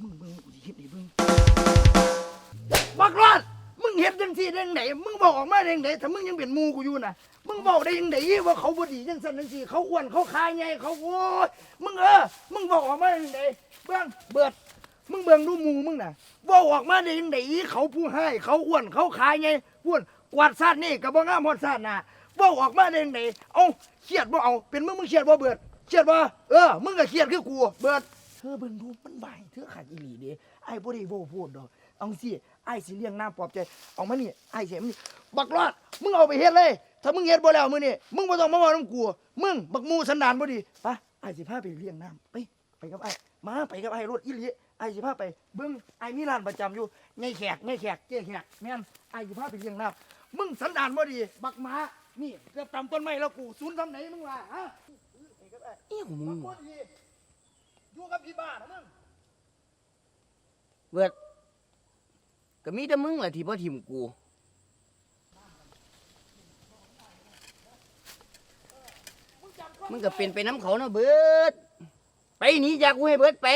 มึงเบิ่งกูสิเฮ็ดให้เบิ่งบักรอดมึงเฮ็ดจังซี่ได้จังไดมึงบอกออกมาได้จังไดถ้ามึงยังเป็นหมู่กูอยู่น่ะ มึงบอกได้ยังไงว่าเขาบ่ดีจังซั่นจังซี่เขาอ้วนเขาคายใหญ่เขาโอ้ยมึงเออ มึงบอกออกมาได้ยังไงเบิ่งเบิด มึงเบิ่งดูหมู่มึงน่ะบอกออกมาได้ยังไงเขาผู้ให้เขาอ้วนเขาคายใหญ่อ้วนกวาดซาดนี่ก็บ่งามฮอดซาดน้าบอกออกมาได้ยังไงเอ้าเครียดบ่เอาเป็นมึงมึงเครียดบ่เบิดเครียดบ่เออ มึงก็เครียดคือกูเบิด ธอเบิ่งดูมันบ่ายเธอขาดอีหลีเด้ไอ้บ่ได้โว้พูดดอกเอาสิไอ้สิเลี้ยงน้ำปลอบใจเอามานี่ไอ้เสิมันนี่บักรอดมึงเอาไปเฮ็ดเลย ถ้ามึงเฮ็ดบ่แล้วมื้อนี้มึงบ่ต้องมาเว้านำกูมึงบักมูสันดานบ่ดีไปไอ้สิพาไปเลี้ยงน้ำไปไปกับไอ้มาไปกับไอ้รถอีหลีไอ้สิพาไปเบิ่งไอ้มีร้านประจำอยู่ในแขกในแขกเจ๊แขกแม่นไอ้สิพาไปเลี้ยงน้ำมึงสันดานบ่ดี บักหมานี่เกือบตำต้นไม้แล้วกูศูนย์ทำไหนมึงว่าฮะไปกับไอ้เอี้ยของมึบังกบ่ดี อยู่กับพี่บ้านะมึงเบิดก็มีแต่มึงแหละที่บ่ทิมกู มึงก็เป็นไปน้ำเขาเนาะเบิด ไปหนีจากกูให้เบิดไป